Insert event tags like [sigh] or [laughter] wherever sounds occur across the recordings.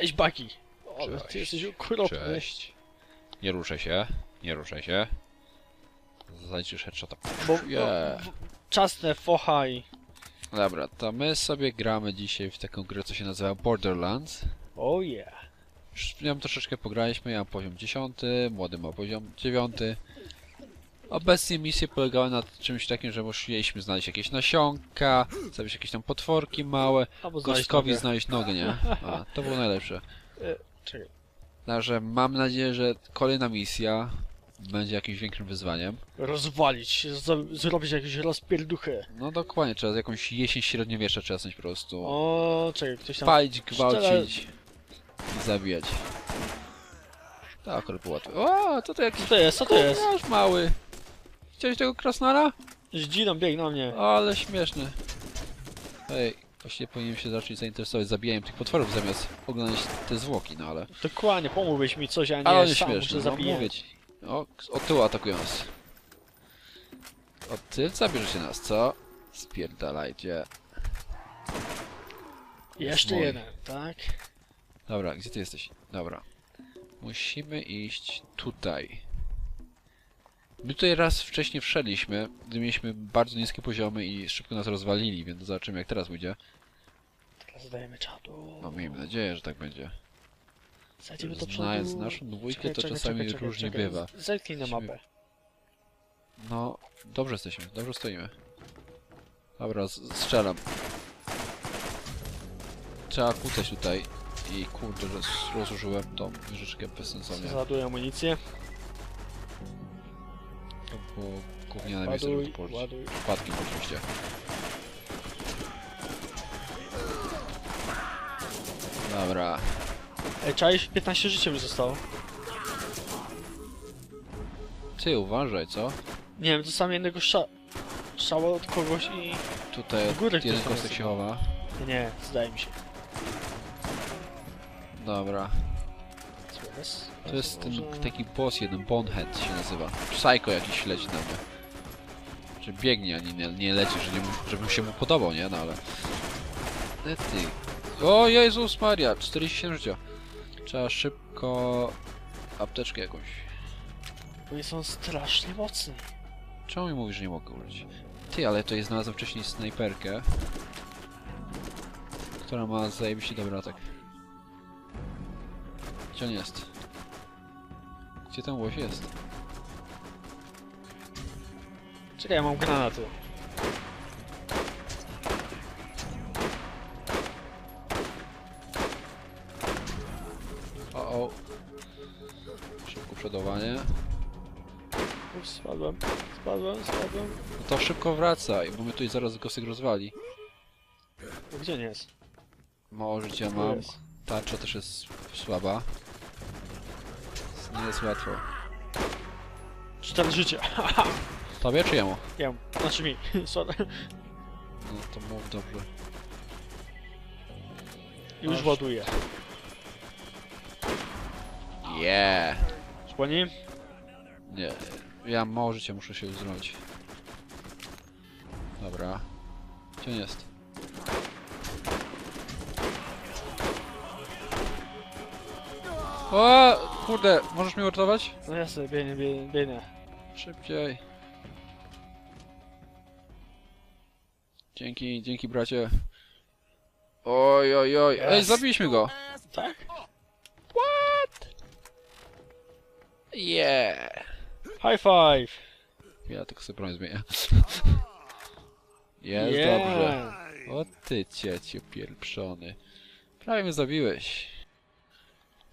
Cześć, Baki! O, Cześć. ty jesteś okropny. Cześć. Nie ruszaj się, nie ruszaj się. Zaliczysz headshota. Bo, Yeah. czasne focha i... Dobra, to my sobie gramy dzisiaj w taką grę, co się nazywa Borderlands. Oh yeah. Już w nią troszeczkę pograliśmy, ja mam poziom 10, młody ma poziom 9. Obecnie misje polegały na czymś takim, że musieliśmy znaleźć jakieś nasionka, zabić jakieś tam potworki małe, Albo znaleźć nogę. znaleźć nogę, nie? A, to było najlepsze. Czekaj. Także mam nadzieję, że kolejna misja będzie jakimś większym wyzwaniem. Rozwalić, zrobić jakąś rozpierduchę. No dokładnie, trzeba jakąś jesień średniowiecza czasnąć po prostu. O, czekaj, ktoś tam... Palić, gwałcić i zabijać. To akurat było łatwe. O, co to jakiś Co to jest, co to jest? Mały. Chciałeś tego krasnala? Zdziną, bieg na mnie. Ale śmieszny. Ej, właściwie powinienem się zacząć zainteresować zabijaniem tych potworów zamiast oglądać te zwłoki, no ale... Dokładnie, pomógłbyś mi coś, a nie Ale sam śmieszny, muszę no zabijać. mówię ci. O, od tyłu atakują nas. Od tyłu zabierzecie nas, co? Spierdalajcie. Jeszcze mój. jeden, tak? Dobra, gdzie ty jesteś? Dobra. Musimy iść tutaj. My tutaj raz wcześniej wszedliśmy, gdy mieliśmy bardzo niskie poziomy i szybko nas rozwalili, więc zobaczymy jak teraz pójdzie. Teraz dajemy czadu. No miejmy nadzieję, że tak będzie. Zajdziemy do przodu. Znając naszą dwójkę, Czekaj, to czekaj, czasami czekaj, różnie czekaj. bywa. Zerknij na mapę. No, dobrze jesteśmy, dobrze stoimy. Dobra, strzelam. Trzeba kłócać tutaj. I kurde, że s- rozłożyłem tą wieżyczkę bezsensownie. Załaduję amunicję. To było gówniane miejsce, żeby położyć. ładuj. Przypadkiem oczywiście. Dobra. Ej, czaisz? 15 życia mi zostało. Ty uważaj, co? Nie wiem, dostałem jednego sza... strzała od kogoś i... Tutaj W górę jeden ktoś tam kostek jest. się chowa. Nie, zdaje mi się. Dobra. Co jest? To jest ten taki boss jeden, Bonehead się nazywa. Psycho jakiś leci na mnie. Czy biegnie, a nie, nie, leci, że nie, żebym się mu podobał, nie? No ale... E ty. O Jezus Maria, 47 życia. Trzeba szybko... apteczkę jakąś. Oni są strasznie mocni. Czemu mi mówisz, że nie mogę użyć? Ty, ale to jest znalazłem wcześniej snajperkę. Która ma zajebiście dobry atak. Gdzie on jest? Gdzie ten łoś jest? Czekaj, ja mam granaty. O, o. Szybko przodowanie. Ups, spadłem, spadłem, spadłem. No to szybko wracaj, bo mnie tutaj zaraz gosek rozwali. Gdzie nie jest? Mało życia Tu mam. Tarcza też jest słaba. Nie jest łatwo. Cztery życia. [laughs] Tobie czy jemu? Ja, znaczy mi, [laughs] sorry. No to mów dobrze. Już Aż. ładuję. Yeah! Spłoni? Nie, ja mam mało życia, muszę się zrobić. Dobra. Gdzie on jest? O, kurde, możesz mnie uratować? No jasne, biegnie, biegnie, biegnie. Szybciej. Dzięki, dzięki bracie. Oj, oj, oj. Ej, Yes. zabiliśmy go. Tak? Yeah. High five! Ja tylko sobie broń zmienię. [laughs] Jest Yeah. dobrze. O ty cieciu pielprzony. Prawie mnie zabiłeś.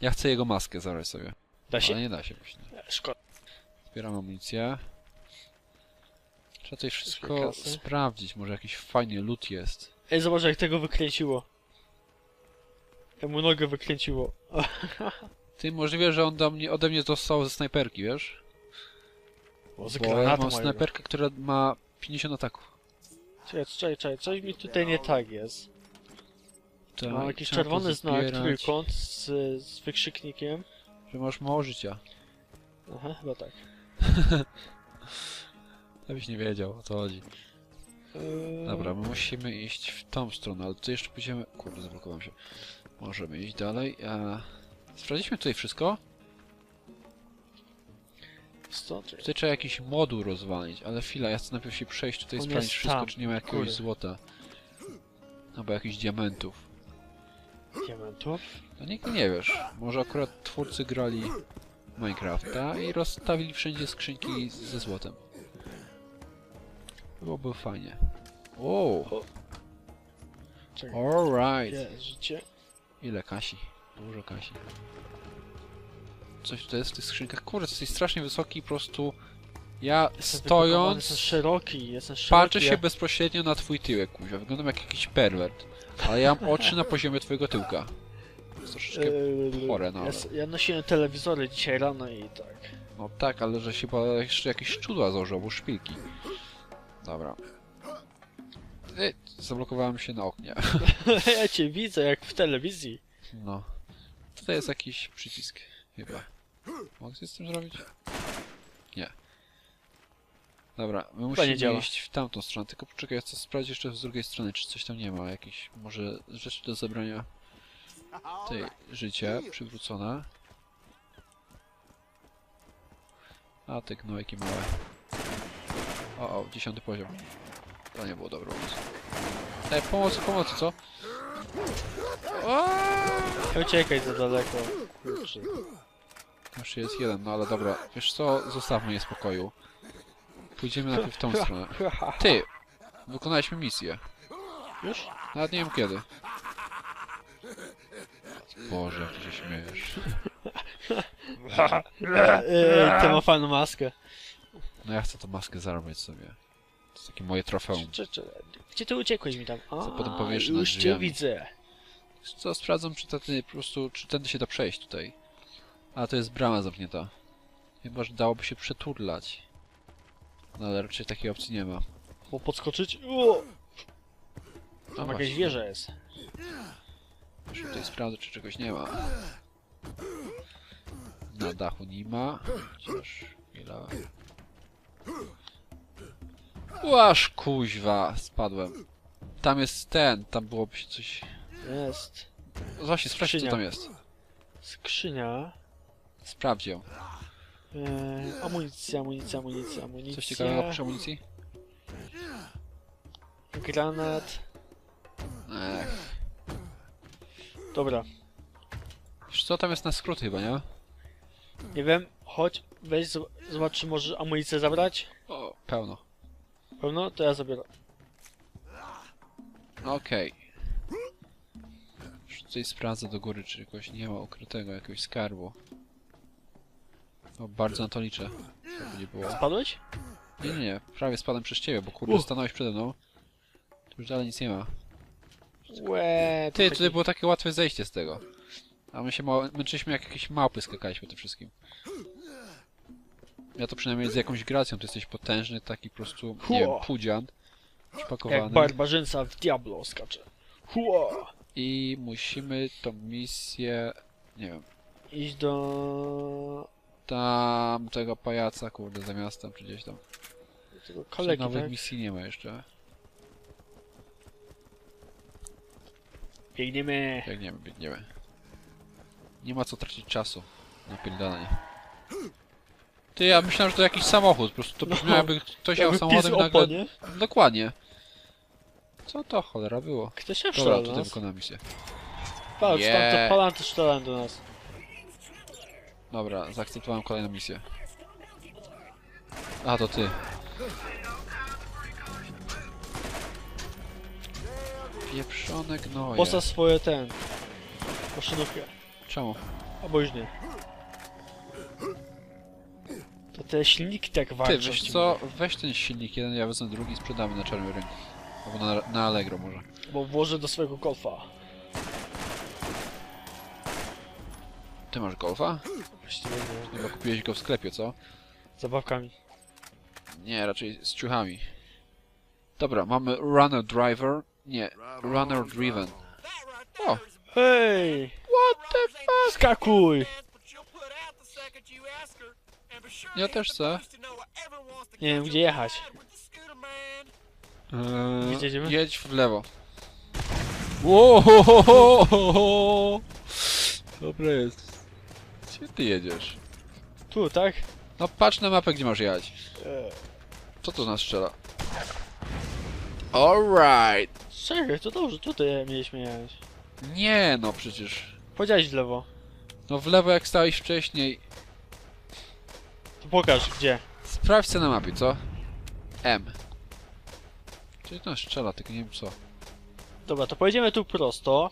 Ja chcę jego maskę zabrać sobie. Da się? Ale nie da się właśnie. Szkoda. Zbieram amunicję. Trzeba tutaj wszystko kasy. sprawdzić. Może jakiś fajny loot jest. Ej, zobacz jak tego wykręciło. Jak mu nogę wykręciło. [laughs] Ty możliwe, że on do mnie, ode mnie dostał ze snajperki, wiesz? O, z Bo ja mam snajperkę, która ma 50 ataków. Czekaj, czekaj, czekaj, coś mi tutaj nie tak jest. Mam jakiś czerwony znak, trójkąt z, z wykrzyknikiem. Że masz mało życia. Aha, chyba tak. [laughs] Żebyś nie wiedział o co chodzi. Eee, Dobra, my musimy iść w tą stronę, ale to jeszcze pójdziemy... Kurde, zablokowałem się. Możemy iść dalej. E, sprawdziliśmy tutaj wszystko. Czekaj. Tutaj trzeba jakiś moduł rozwalić, ale chwila, ja chcę najpierw się przejść tutaj, On sprawdzić wszystko, tam, czy nie ma jakiegoś góry. złota. Albo jakichś diamentów. Diamentów? No nigdy nie wiesz. Może akurat twórcy grali Minecrafta i rozstawili wszędzie skrzynki ze złotem. Byłoby fajnie. Czekaj. alright. Życie. Ile kasi? Dużo kasi. Coś tutaj jest w tych skrzynkach. Kurde, jesteś strasznie wysoki, po prostu... Ja wykopany, Jestem stojąc, szeroki, jestem szeroki. patrzę się bezpośrednio na twój tyłek, kuźwa. Wyglądam jak jakiś perwert. Ale ja mam oczy na poziomie twojego tyłka. Jest troszeczkę... Eee, chore, no ja, ale- ja nosiłem telewizory dzisiaj rano i tak. No tak, ale że się chyba jeszcze jakieś szczudła założył, albo szpilki. Dobra. Ej, zablokowałem się na oknie. [laughs] ja cię widzę jak w telewizji. No. Tutaj jest jakiś przycisk, chyba. Mogę coś z tym zrobić? Nie. Dobra, my nie musimy działa. iść w tamtą stronę, tylko poczekaj, ja chcę sprawdzić jeszcze z drugiej strony, czy coś tam nie ma, jakieś może rzeczy do zabrania tej życia przywrócone. A te gnojki małe. O, o, dziesiąty poziom. To nie było dobre pomysł. Ej, pomocy, pomocy, co? Nie uciekaj za daleko. Kurczę. Jeszcze jest jeden, no ale dobra. Wiesz co, zostawmy je spokoju. Pójdziemy najpierw w tą stronę. Ty! Wykonaliśmy misję. Już? Nawet nie wiem kiedy. Boże, jak ty się śmiejesz. Eee, [laughs] ty ma fajną maskę. No ja chcę tą maskę zarobić sobie. To jest takie moje trofeum. Czy, czy, gdzie ty uciekłeś mi tam? A, Co potem powiesz nad już cię drzwiami. widzę. Co, sprawdzam, czy tędy po prostu, czy tędy się da przejść tutaj. A, to jest brama zamknięta. Chyba, że dałoby się przeturlać. No ale raczej takiej opcji nie ma. Bo podskoczyć? O! No Tam właśnie. jakaś wieża jest. Muszę tutaj sprawdzę, czy czegoś nie ma. Na dachu nie ma. Chociaż chwila. Łaż kuźwa, spadłem. Tam jest ten, tam byłoby się coś... Jest. Właśnie, sprawdź co Skrzynia. tam jest. Skrzynia. Sprawdź ją. Eee, amunicja, amunicja, amunicja, amunicja. Coś ciekawego przy amunicji? Granat. Ech. Dobra. Wiesz co, tam jest na skrót chyba, nie? Nie wiem, chodź, weź, zob- zobacz, czy możesz amunicję zabrać. O, pełno. Pełno? To ja zabieram. Okej. Już tutaj sprawdzę do góry, czy czegoś nie ma ukrytego, jakiegoś skarbu. O, bardzo na to liczę. Żeby nie było. Spadłeś? Nie, nie, nie. Prawie spadłem przez ciebie, bo kurde stanąłeś przede mną. Tu już dalej nic nie ma. Łe, Ty, tutaj było takie łatwe zejście z tego. A my się ma... męczyliśmy jak jakieś małpy skakaliśmy tym wszystkim. Ja to przynajmniej z jakąś gracją, ty jesteś potężny, taki po prostu, nie wiem, pudzian. Jak Przypakowany. barbarzyńca w Diablo skacze. Hua! I musimy tą misję... Nie wiem, Iść do... tam tego pajaca, kurde, za miastem, czy gdzieś tam. do tego kolegi, nowych tak? misji nie ma jeszcze. Biegniemy. Biegniemy, biegniemy. Nie ma co tracić czasu na pierdolenie. Ty, ja myślałem, że to jakiś samochód, po prostu to No. brzmiało jakby ktoś jechał samochodem nagle... opa, nie? Dokładnie. Co to cholera było? Ktoś się Dobra, tutaj nas. wykonałem misję. Patrz, Yeah. tam palanty strzelają do nas. Dobra, zaakceptowałem kolejną misję. A, to ty. Pieprzone gnoje. Postaw swoje ten... Maszynówkę. Czemu? Albo już nie. To te silniki tak Ty, walczą. wiesz ci co? Weź ten silnik jeden, ja wezmę drugi i sprzedamy na czarnym rynku. Albo na, na Allegro może. Bo włożę do swojego golfa. Ty masz golfa? Właściwie nie. Chyba kupiłeś go w sklepie, co? Zabawkami. Nie, raczej z ciuchami. Dobra, mamy Runner Driver. Nie, Runner Driven. O! Hej! What the fuck? Skakuj! Ja też chcę. Nie wiem gdzie jechać. Eee, Gdzie jedziemy? jedź w lewo. Łohohoho! Dobre jest. Gdzie ty jedziesz? Tu, tak? No patrz na mapę, gdzie masz jechać. Eee, Co to nas strzela? Alright. Czekaj, to dobrze, tutaj mieliśmy jechać. Nie no, przecież. Powiedziałeś w lewo. No w lewo jak stałeś wcześniej. To pokaż, gdzie. Sprawdź co na mapie, co? M. Czyli to strzela, tylko nie wiem co. Dobra, to pojedziemy tu prosto.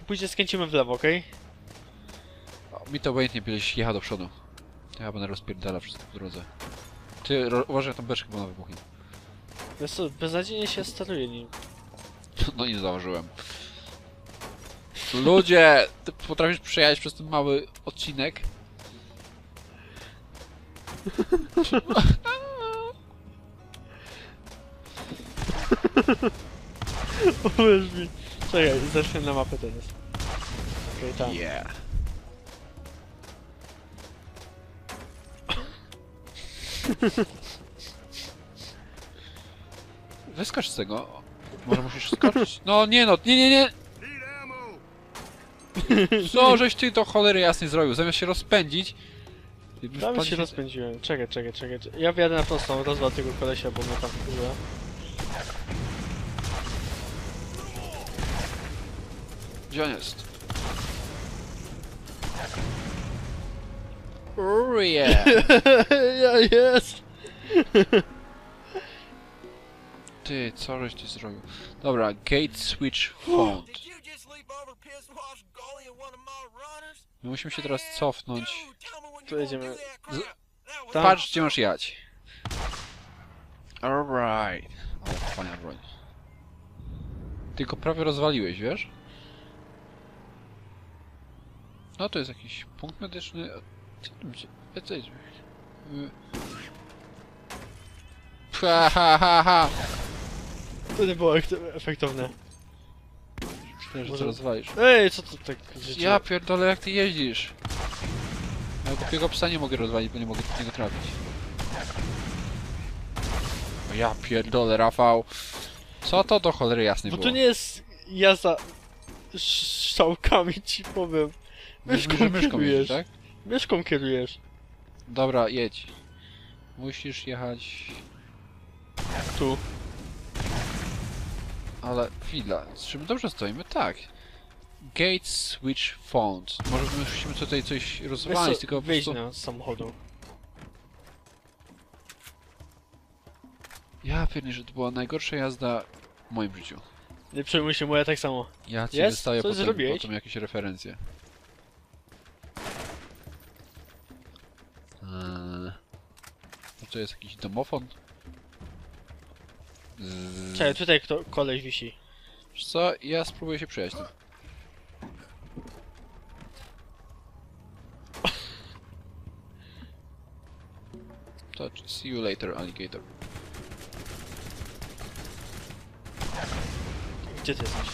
i Później skręcimy w lewo, okej? O, mi to obojętnie, byleś jechał do przodu. Ja będę rozpierdala wszystko po drodze. Ty, ro uważaj tą beczkę, bo ona wybuchnie. Wiesz co, beznadziejnie się steruje nim. [laughs] No nie zauważyłem. Ludzie, ty potrafisz przejechać przez ten mały odcinek? Uwierz mi. Czekaj, zacznę na mapę teraz. Okej, tam. Yeah. [laughs] Wyskocz z tego. Może musisz skoczyć? No nie no, nie, nie, nie! Co żeś ty to cholery jasnej zrobił? Zamiast się rozpędzić... Tam się rozpędziłem. Czekaj, czekaj, czekaj. czekaj. Ja wjadę na prostą, rozwal tego kolesia, bo mnie tam wkurza. Gdzie on jest? Oh yeah! [laughs] ja jest! Ty, co żeś ty zrobił? Dobra, gate switch found. My musimy się teraz cofnąć. Tu jedziemy. was Tam. Patrz, gdzie masz jechać. Alright. Ale fajna broń. Tylko prawie rozwaliłeś, wiesz? No to jest jakiś punkt medyczny. Co tam się... Co jest? Ha ha ha ha! To nie było ekt- efektowne. Myślę, że Może- to rozwalisz. Ej, co to tak życie? Ja pierdolę, jak ty jeździsz? Ja głupiego psa nie mogę rozwalić, bo nie mogę do niego trafić. O ja pierdolę, Rafał. Co to do cholery jasnej Bo było? to nie jest jazda sz- strzałkami, ci powiem. Myszką, myszką że myszką jeździsz, kierujesz. tak? Myszką kierujesz. Dobra, jedź. Musisz jechać... Tu. Ale chwila, czy my dobrze stoimy? Tak. Gate switch found. Może my musimy tutaj coś rozwalić, co, tylko po prostu... na samochodu. Ja pierdolę, że to była najgorsza jazda w moim życiu. Nie przejmuj się, moja tak samo. Ja ci Jest? wystawię potem, zrobiłeś? potem jakieś referencje. Eee, to jest jakiś domofon? Z... Czekaj, tutaj kto, koleś wisi. Wiesz co? Ja spróbuję się przejść tym. To see you later, alligator. Gdzie ty jesteś?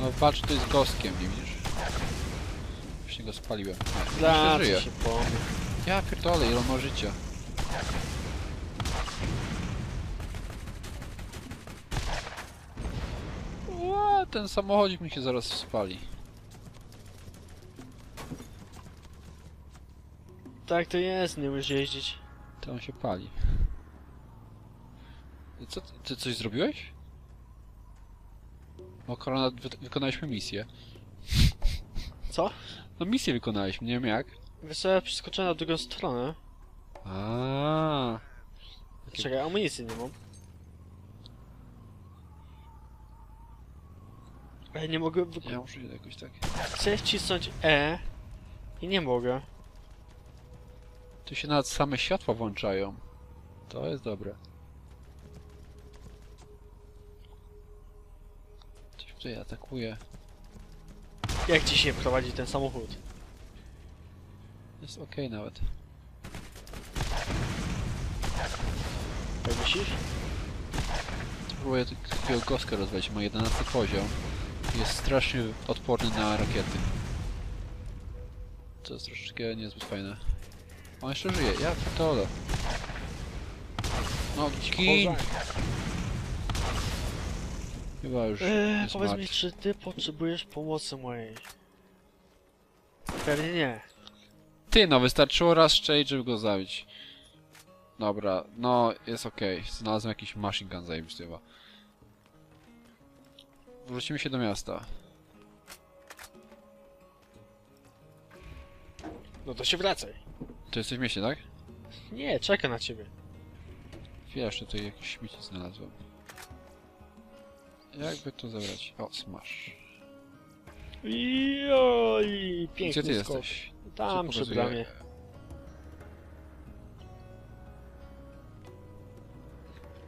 No patrz, to jest gostkiem, nie widzisz? Właśnie go spaliłem. Dla jeszcze co żyje. się pomył. Ja pierdolę, ile ma życia. Ła, ten samochodzik mi się zaraz spali. Tak to jest, nie umiesz jeździć. To on się pali. Co, ty, ty coś zrobiłeś? O, korona, wy, wykonaliśmy misję. [laughs] Co? No misję wykonaliśmy, nie wiem jak. Ja przeskoczyłem na drugą stronę. A. Czekaj, amunicji nie mam. Ale nie mogę wyko- Ja muszę jakoś tak. Chcę wcisnąć E i nie mogę. Tu się nawet same światła włączają. To jest dobre. Coś tutaj atakuje. Jak ci się prowadzi ten samochód? Jest okej nawet. Jak myślisz? Próbuję tak- takiego goska rozwalić. Ma 11 poziom. Jest strasznie odporny na rakiety. Co jest troszeczkę niezbyt fajne. On jeszcze żyje. Ja pierdolę. No gin! Chyba już Eee, powiedz mi, martwy. czy ty potrzebujesz pomocy mojej? Pewnie nie. Ty, no wystarczyło raz strzelić, żeby go zabić. Dobra, no jest okej. Znalazłem jakiś machine gun zajebisty chyba. Wrócimy się do miasta. No to się wracaj. To jesteś w mieście, tak? Nie, czeka na ciebie. Wiesz, tutaj jakieś śmieci znalazłem. Jakby to zabrać? O, smash. Joj, piękny Gdzie ty skok. jesteś? Tam Co przy bramie.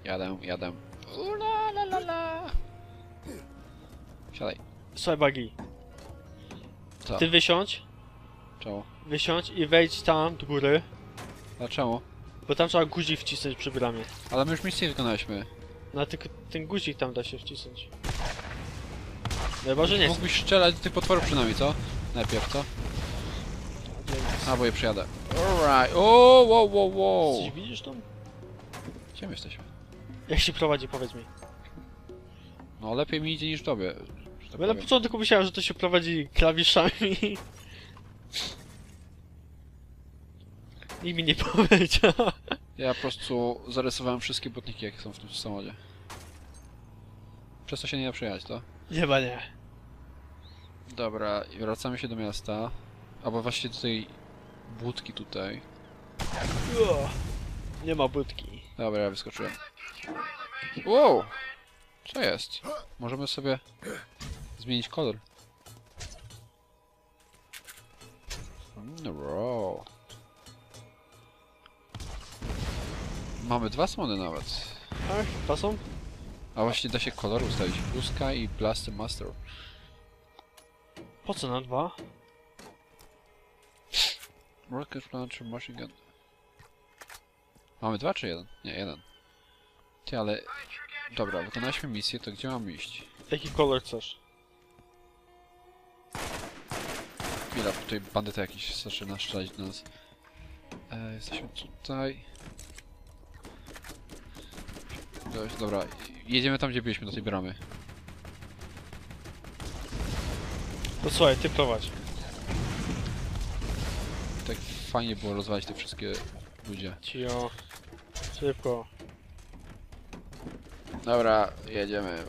Jadę, jadę. Ula, la, la, la. Siadaj. Słuchaj, Bagi, Co? ty wysiądź, Czemu? wysiądź i wejdź tam do góry, A czemu? bo tam trzeba guzik wcisnąć przy bramie. Ale my już misję wykonaliśmy. No tylko ten guzik tam da się wcisnąć. No chyba, że nie. Mógłbyś strzelać do tych potworów przynajmniej, co? Najpierw, co? A, bo je przyjadę. Alright. O, wow, wow, wow. Coś widzisz tam? Gdzie my jesteśmy? Jak się prowadzi, powiedz mi. No, lepiej mi idzie niż tobie. Tak Bo na powiem. początku myślałem, że to się prowadzi klawiszami. Nikt mi nie powiedział. Ja po prostu zarysowałem wszystkie botniki, jakie są w tym samochodzie. Przez to się nie da przejechać, to? Nie ma nie. Dobra, i wracamy się do miasta. Albo właśnie do tej budki tutaj. O, nie ma budki. Dobra, ja wyskoczyłem. Wow! Co jest? Możemy sobie zmienić kolor. Mm, Raw. Mamy dwa smony nawet. Ach, to są? A właśnie da się kolor ustawić. Blue Sky i Blaster Master. Po co na dwa? Rocket Launcher Machine Gun. Mamy dwa czy jeden? Nie, jeden. Ty, ale... Dobra, wykonaliśmy misję, to gdzie mam iść? Jaki kolor chcesz? Chwila, bo tutaj bandyta jakiś zaczyna strzelać do nas. E, jesteśmy tutaj. Dość, dobra, jedziemy tam, gdzie byliśmy, do tej bramy. To słuchaj, ty prowadź. Tak fajnie było rozwalić te wszystkie ludzie. Cio. Szybko. Dobra, jedziemy.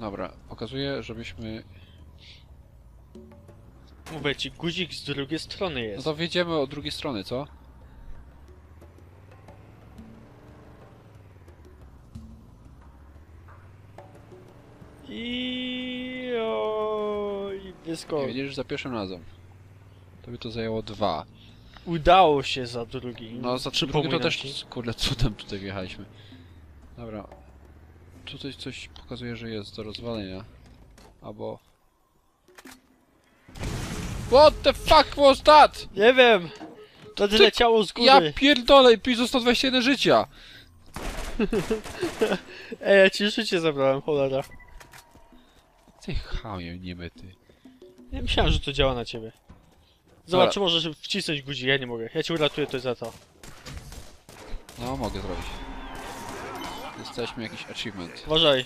Dobra, pokazuję, żebyśmy... Mówię ci, guzik z drugiej strony No jest. to wjedziemy od drugiej strony, co? I oj, Nie wyskok. wiedziesz, za pierwszym razem. To by to zajęło dwa. Udało się za drugi. No za trzy Przypominam to też, ci. kurde, cudem tutaj wjechaliśmy. Dobra. Tutaj coś pokazuje, że jest do rozwalenia. Albo... What the fuck was that? Nie wiem! To Ty- leciało z góry. Ja pierdolę, piso 121 życia! [laughs] Ej, ja ci życie zabrałem, cholera. Ty chamie, niemyty. Nie myślałem, że to działa na ciebie. Zobacz, czy możesz wcisnąć guzik, ja nie mogę. Ja cię uratuję to za to. No, mogę zrobić. Jesteśmy jakiś achievement. Uważaj,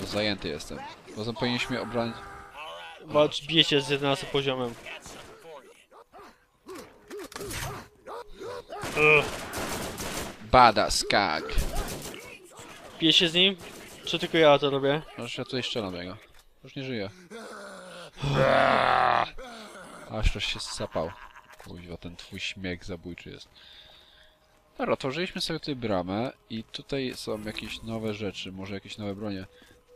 Bo zajęty jestem. Poza tym powinniśmy obronić... walcz, bije się z 11 poziomem. Ugh. Bada skag. Bije się z nim? Czy tylko ja to robię? Aż ja tutaj strzelam do niego. Już nie żyje. Aż też się sapał. Kuźwa, ten twój śmiech zabójczy jest. Dobra, otworzyliśmy sobie tutaj bramę i tutaj są jakieś nowe rzeczy, może jakieś nowe bronie.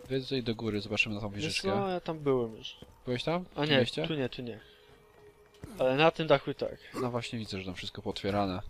Wejdź tutaj do góry, zobaczymy na tą wieżyczkę. co, ja tam byłem już. Byłeś tam? A nie, tu nie, tu nie. Ale na tym dachu tak. No właśnie widzę, że tam wszystko potwierane.